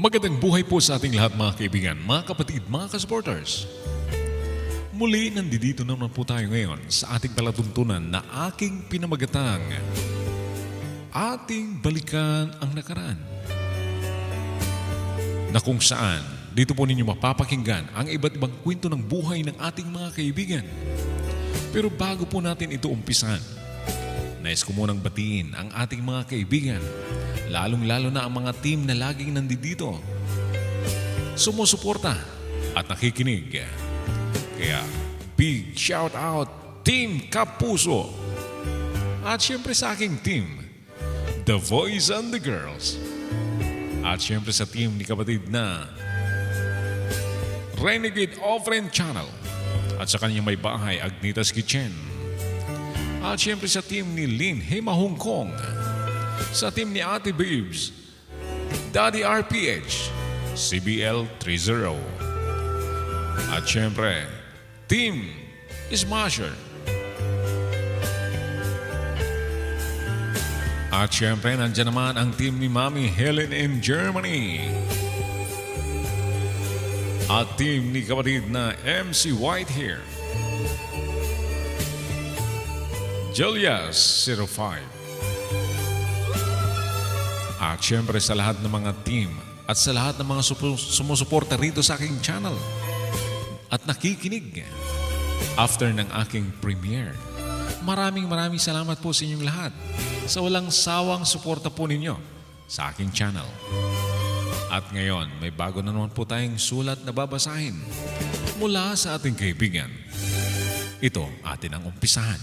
Magandang buhay po sa ating lahat mga kaibigan, mga kapatid, mga ka-supporters. Muli, nandito naman po tayo ngayon sa ating palatuntunan na aking pinamagatang ating balikan ang nakaraan. Na kung saan, dito po ninyo mapapakinggan ang iba't ibang kwento ng buhay ng ating mga kaibigan. Pero bago po natin ito umpisan, nais ko munang batiin ang ating mga kaibigan, lalong-lalo na ang mga team na laging nandito. Sumusuporta at nakikinig. Kaya big shout out Team Kapuso. At syempre sa aking team, The Voice and the Girls. At syempre sa team ni kapatid na Renegade Offering Channel. At sa kanyang may bahay, Agnitas Kitchen. At syempre sa team ni Lin Hema Hong Kong. Sa team ni Ate Babes, Daddy RPH, CBL 30. At syempre, Team Smasher. At syempre, nandyan naman ang team ni Mami Helen in Germany. At team ni kapatid na MC Whitehair. Julius 05. At syempre sa lahat ng mga team at sa lahat ng mga sumusuporta rito sa aking channel at nakikinig after ng aking premiere. Maraming maraming salamat po sa inyong lahat sa walang sawang suporta po ninyo sa aking channel. At ngayon, may bago na naman po tayong sulat na babasahin mula sa ating kaibigan. Ito atin ang umpisahan.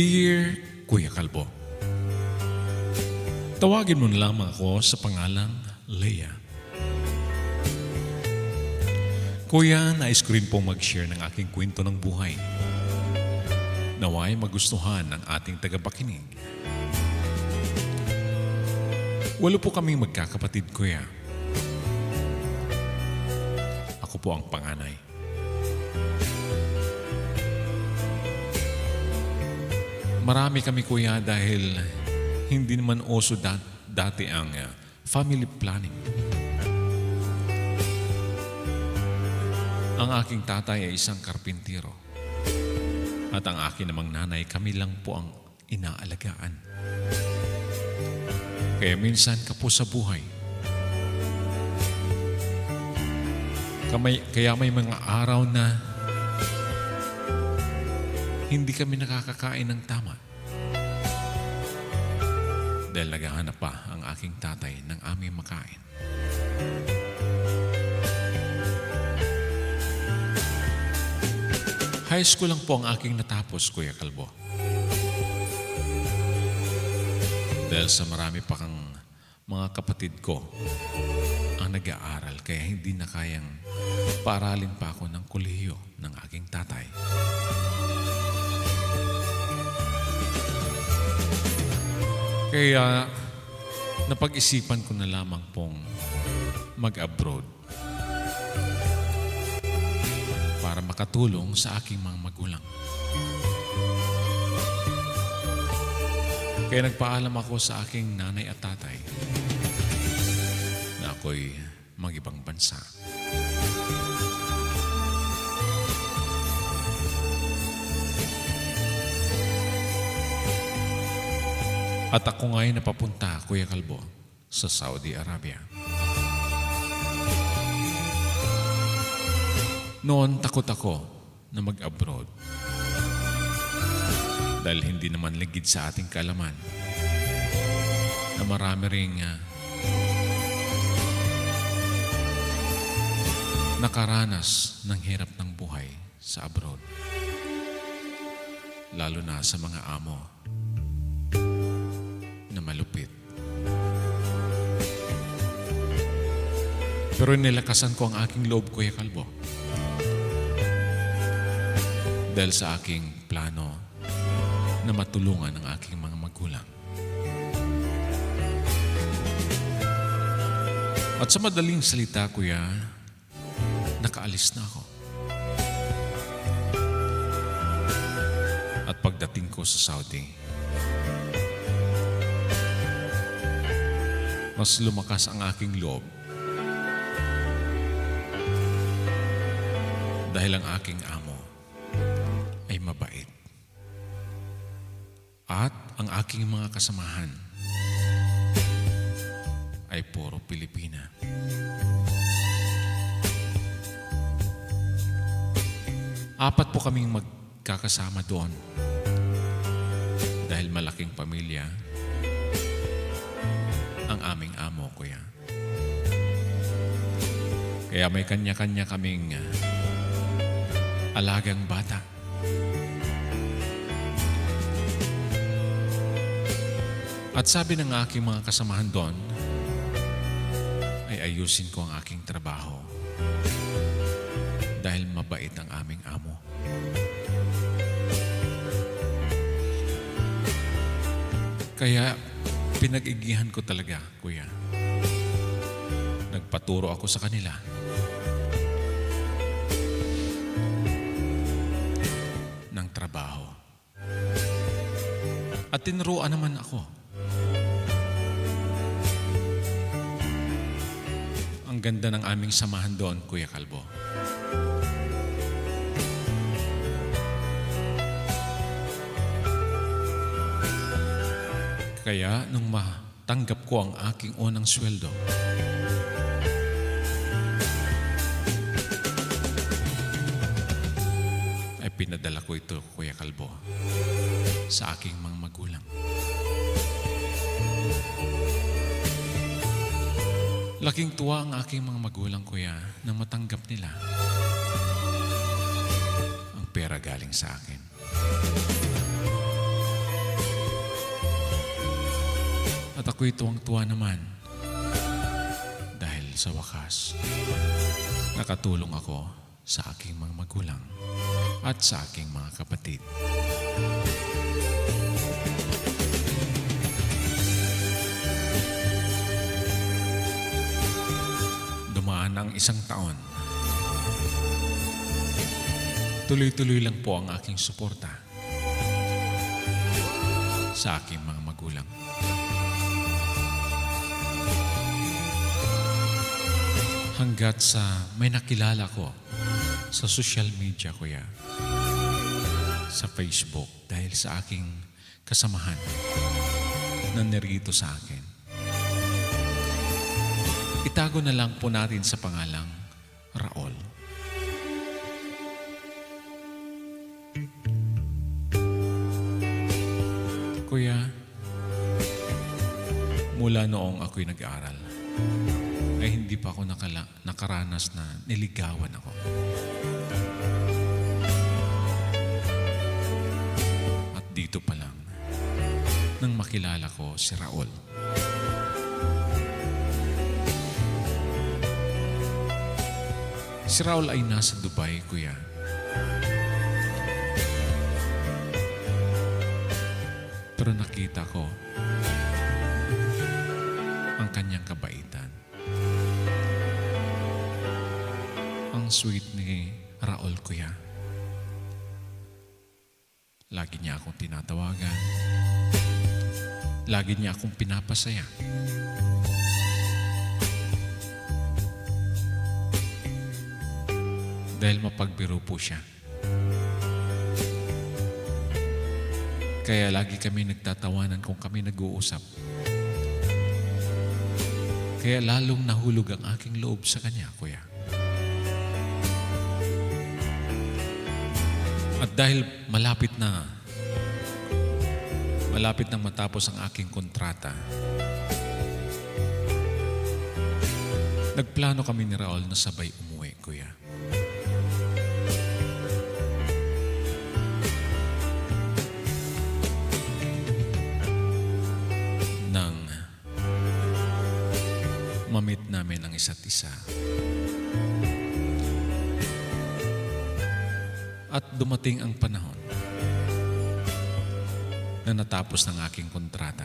Dear Kuya Kalbo, Tawagin mo lamang ako sa pangalang Leia. Kuya, nais ko rin pong mag-share ng aking kwento ng buhay. Naway magustuhan ng ating tagapakinig. Walo po kaming magkakapatid, Kuya. Ako po ang panganay. Marami kami, Kuya, dahil hindi naman oso dat- dati ang uh, family planning. Ang aking tatay ay isang karpintero. At ang akin namang nanay, kami lang po ang inaalagaan. Kaya minsan kapo sa buhay. Kamay, kaya may mga araw na hindi kami nakakakain ng tama. Dahil naghahanap pa ang aking tatay ng aming makain. High school lang po ang aking natapos, Kuya Kalbo. Dahil sa marami pa kang mga kapatid ko ang nag-aaral kaya hindi na kayang paaralin pa ako ng kolehiyo ng aking tatay. Kaya napag-isipan ko na lamang pong mag-abroad para makatulong sa aking mga magulang. Kaya nagpaalam ako sa aking nanay at tatay na ako'y mag-ibang bansa. At ako ngayon napapunta, Kuya Kalbo, sa Saudi Arabia. Noon takot ako na mag-abroad. Dahil hindi naman ligid sa ating kalaman na marami ring ah, nakaranas ng hirap ng buhay sa abroad. Lalo na sa mga amo na malupit. Pero nilakasan ko ang aking loob, Kuya Kalbo. Dahil sa aking plano na matulungan ang aking mga magulang. At sa madaling salita, kuya, nakaalis na ako. At pagdating ko sa Saudi, mas lumakas ang aking loob dahil ang aking amo ay mabait. At ang aking mga kasamahan ay puro Pilipina. Apat po kaming magkakasama doon dahil malaking pamilya ang aming amo, kuya. Kaya may kanya-kanya kaming ah, alagang bata. At sabi ng aking mga kasamahan doon, ay ayusin ko ang aking trabaho dahil mabait ang aming amo. Kaya pinag-igihan ko talaga, kuya. Nagpaturo ako sa kanila. ng trabaho. At tinuruan naman ako. Ang ganda ng aming samahan doon, Kuya Kalbo. Kaya nung matanggap ko ang aking unang sweldo, ay pinadala ko ito, Kuya Kalbo, sa aking mga magulang. Laking tuwa ang aking mga magulang, Kuya, na matanggap nila ang pera galing sa akin. At ako'y tuwang-tuwa naman dahil sa wakas, nakatulong ako sa aking mga magulang at sa aking mga kapatid. Dumaan ang isang taon. Tuloy-tuloy lang po ang aking suporta sa aking mga magulang. Hanggat sa may nakilala ko sa social media kuya, sa Facebook dahil sa aking kasamahan na nirito sa akin. Itago na lang po natin sa pangalang Raol. Kuya, mula noong ako'y nag-aaral, hindi pa ako nakala, nakaranas na niligawan ako. At dito pa lang, nang makilala ko si Raul. Si Raul ay nasa Dubai, kuya. Pero nakita ko ang kanyang kabaitan. Sweet ni Raul, kuya. Lagi niya akong tinatawagan. Lagi niya akong pinapasaya. Dahil mapagbiro po siya. Kaya lagi kami nagtatawanan kung kami nag-uusap. Kaya lalong nahulog ang aking loob sa kanya, kuya. Dahil malapit na, malapit nang matapos ang aking kontrata, nagplano kami ni Raul na sabay umuwi, kuya. Nang mamit namin ang isa't isa. Dumating ang panahon na natapos ng aking kontrata.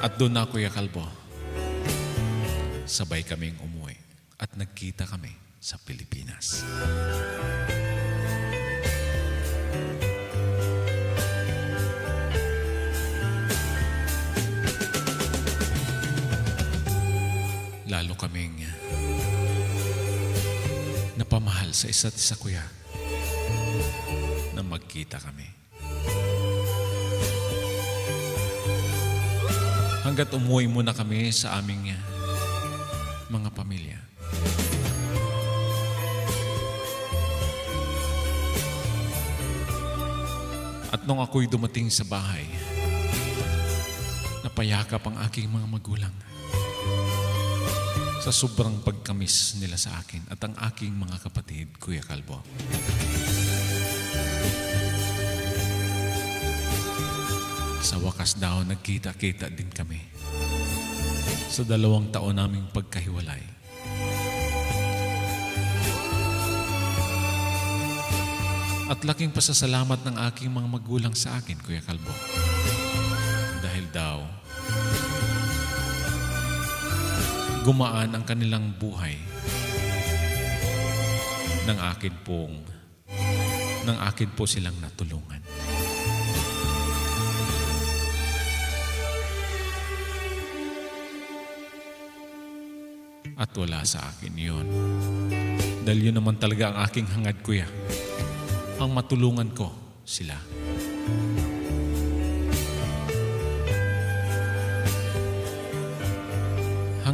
At doon na, Kuya Kalbo, sabay kaming umuwi at nagkita kami sa Pilipinas. Lalo sa isa't isa kuya na magkita kami. Hanggat umuwi muna kami sa aming mga pamilya. At nung ako'y dumating sa bahay, napayakap ang aking mga magulang sa sobrang pagkamis nila sa akin at ang aking mga kapatid, Kuya Kalbo. Sa wakas daw, nagkita-kita din kami sa dalawang taon naming pagkahiwalay. At laking pasasalamat ng aking mga magulang sa akin, Kuya Kalbo. Dahil daw, gumaan ang kanilang buhay ng akin pong ng akin po silang natulungan. At wala sa akin yon. Dahil yun naman talaga ang aking hangad, kuya. Ang matulungan ko sila.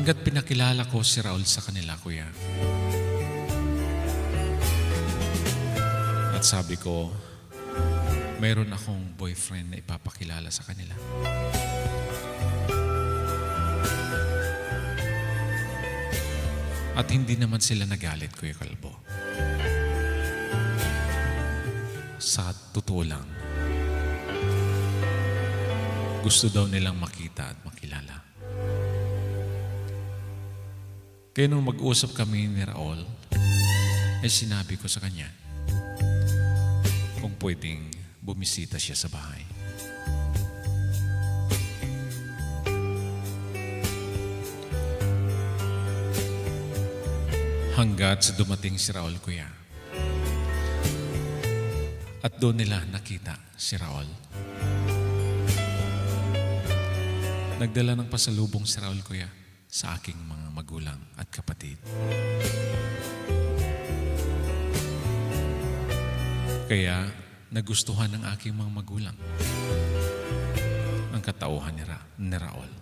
Hanggat pinakilala ko si Raul sa kanila, kuya. At sabi ko, mayroon akong boyfriend na ipapakilala sa kanila. At hindi naman sila nagalit, Kuya Kalbo. Sa totoo lang, gusto daw nilang makita at Kaya nung mag-usap kami ni Raul, ay sinabi ko sa kanya kung pwedeng bumisita siya sa bahay. Hanggat sa dumating si Raul, kuya. At doon nila nakita si Raul. Nagdala ng pasalubong si Raul, kuya, sa aking mga magulang at kapatid. Kaya nagustuhan ng aking mga magulang ang katauhan ni, Ra- ni Raul.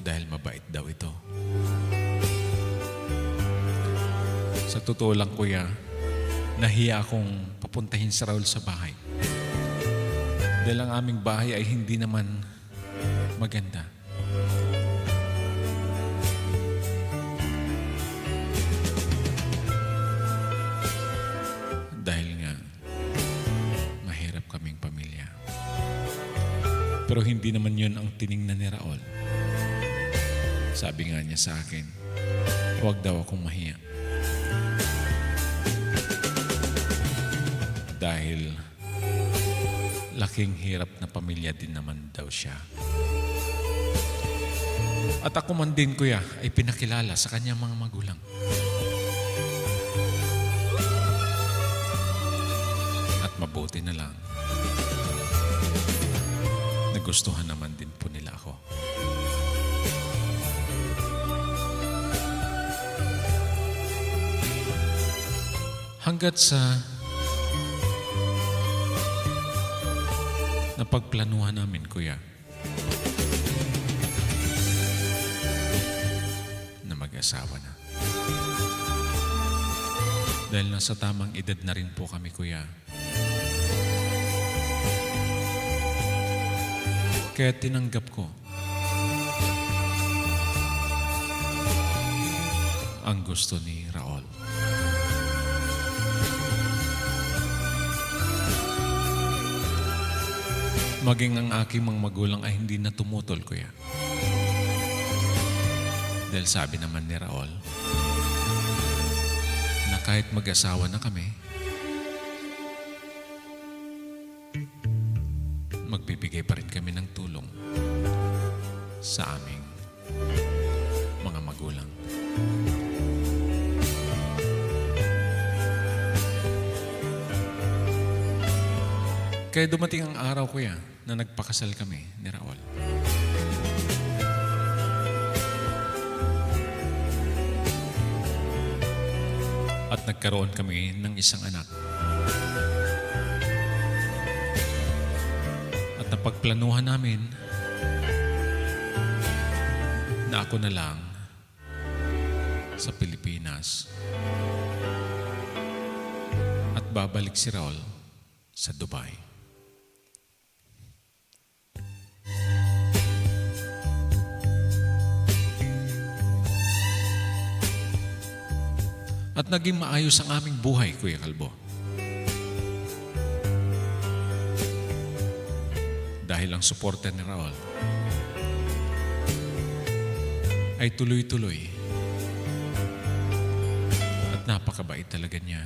Dahil mabait daw ito. Sa totoo lang kuya, nahiya akong papuntahin si Raul sa bahay. Dahil ang aming bahay ay hindi naman maganda. Dahil nga, mahirap kaming pamilya. Pero hindi naman yun ang tiningnan ni Raul. Sabi nga niya sa akin, huwag daw akong mahiya. Dahil laking hirap na pamilya din naman daw siya. At ako man din, kuya, ay pinakilala sa kanyang mga magulang. At mabuti na lang. Nagustuhan naman din po nila ako. Hanggat sa napagplanuhan namin, kuya, na mag-asawa na. Dahil nasa tamang edad na rin po kami, kuya. Kaya tinanggap ko ang gusto ni Maging ang aking mga magulang ay hindi na tumutol, kuya. Dahil sabi naman ni Raul, na kahit mag-asawa na kami, magbibigay pa rin kami ng tulong sa aming mga magulang. Kaya dumating ang araw kuya na nagpakasal kami ni Raul. At nagkaroon kami ng isang anak. At napagplanuhan namin na ako na lang sa Pilipinas at babalik si Raul sa Dubai. Naging maayos ang aming buhay, Kuya Kalbo. Dahil ang suporta ni Raul ay tuloy-tuloy. At napakabait talaga niya.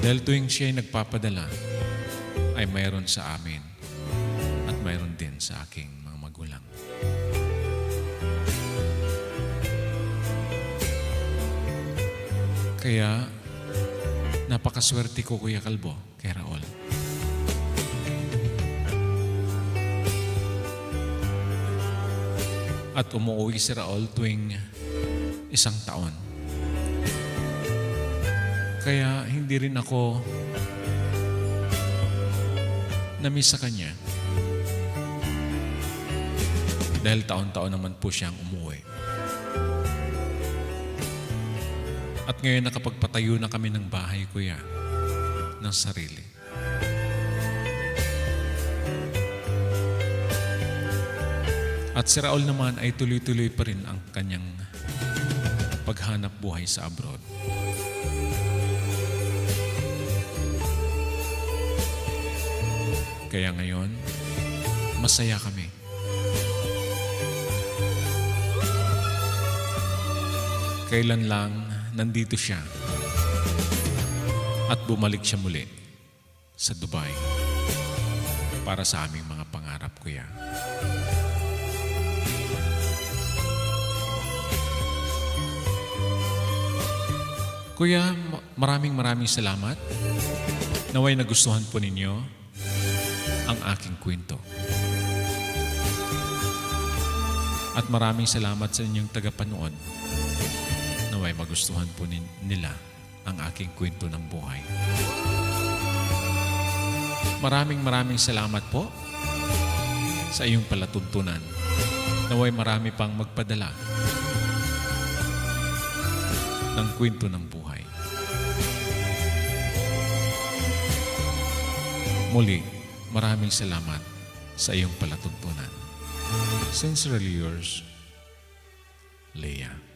Dahil tuwing siya ay nagpapadala, ay mayroon sa amin at mayroon din sa aking Kaya, napakaswerte ko, Kuya Kalbo, kay Raul. At umuwi si Raul tuwing isang taon. Kaya hindi rin ako namiss sa kanya. Dahil taon-taon naman po siyang umuwi. At ngayon nakapagpatayo na kami ng bahay, kuya, ng sarili. At si Raul naman ay tuloy-tuloy pa rin ang kanyang paghanap buhay sa abroad. Kaya ngayon, masaya kami. Kailan lang nandito siya at bumalik siya muli sa Dubai para sa aming mga pangarap, kuya. Kuya, ma- maraming maraming salamat. Naway nagustuhan po ninyo ang aking kwento. At maraming salamat sa inyong tagapanood. Naway magustuhan po nila ang aking kwento ng buhay. Maraming maraming salamat po sa iyong palatuntunan. Naway marami pang magpadala ng kwento ng buhay. Muli, maraming salamat sa iyong palatuntunan. Sincerely yours, Leah.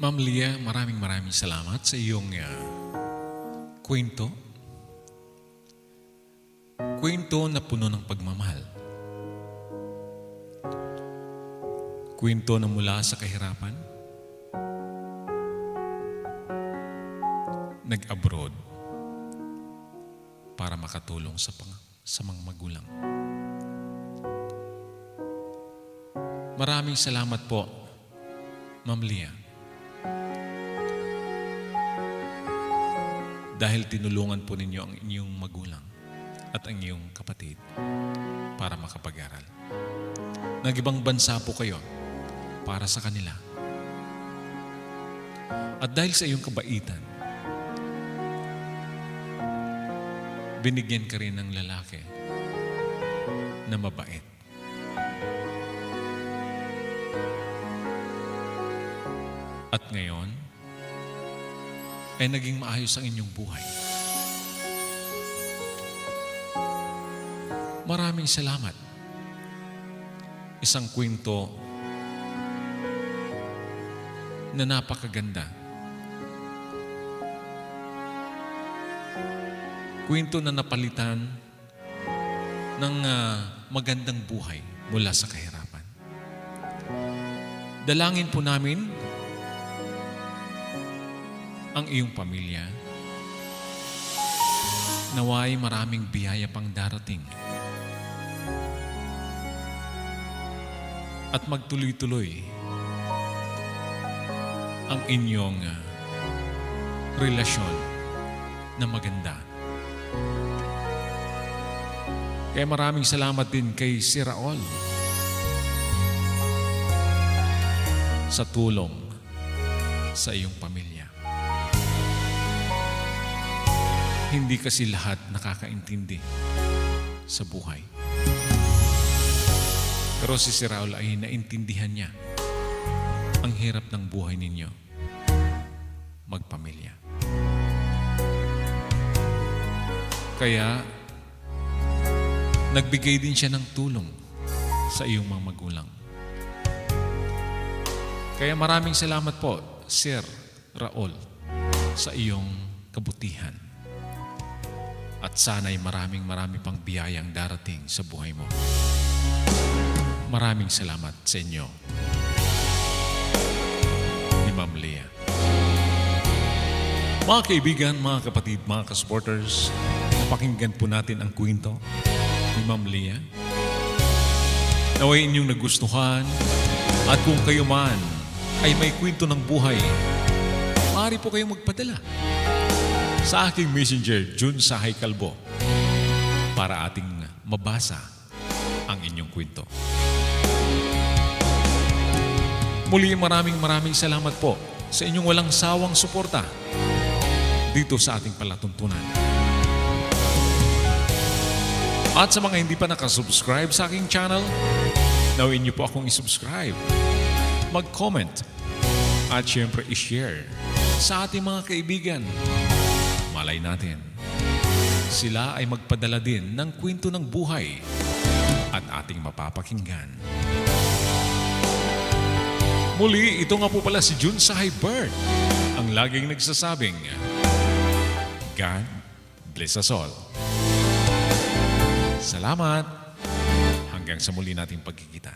Ma'am Leah, maraming maraming salamat sa iyong ah, kwento. Kwento na puno ng pagmamahal. Kwento na mula sa kahirapan. Nag-abroad para makatulong sa, pang, sa mga magulang. Maraming salamat po, Ma'am Leah. dahil tinulungan po ninyo ang inyong magulang at ang iyong kapatid para makapag-aral. Nagibang bansa po kayo para sa kanila. At dahil sa iyong kabaitan, binigyan ka rin ng lalaki na mabait. At ngayon, ay naging maayos ang inyong buhay. Maraming salamat. Isang kwento na napakaganda. Kwento na napalitan ng ah, magandang buhay mula sa kahirapan. Dalangin po namin ang iyong pamilya. Naway maraming biyaya pang darating. At magtuloy-tuloy ang inyong ah, relasyon na maganda. Kaya maraming salamat din kay si Raol sa tulong sa iyong pamilya. Hindi kasi lahat nakakaintindi sa buhay. Pero si si Raul ay naintindihan niya ang hirap ng buhay ninyo magpamilya. Kaya nagbigay din siya ng tulong sa iyong mga magulang. Kaya maraming salamat po, Sir Raul, sa iyong kabutihan. At sana'y maraming marami pang biyayang darating sa buhay mo. Maraming salamat sa inyo. Ni Ma'am Leah. Mga kaibigan, mga kapatid, mga ka-supporters, napakinggan po natin ang kwento ni Ma'am Leah. Naway inyong nagustuhan at kung kayo man ay may kwento ng buhay, maaari po kayong magpadala sa aking messenger, Jun Sahay Kalbo, para ating mabasa ang inyong kwento. Muli maraming maraming salamat po sa inyong walang sawang suporta dito sa ating palatuntunan. At sa mga hindi pa nakasubscribe sa aking channel, nawin niyo po akong isubscribe, mag-comment, at syempre i-share sa ating mga kaibigan. Malay natin, sila ay magpadala din ng kwento ng buhay at ating mapapakinggan. Muli, ito nga po pala si Jun Sahay Bird, ang laging nagsasabing, God bless us all. Salamat. Hanggang sa muli nating pagkikita.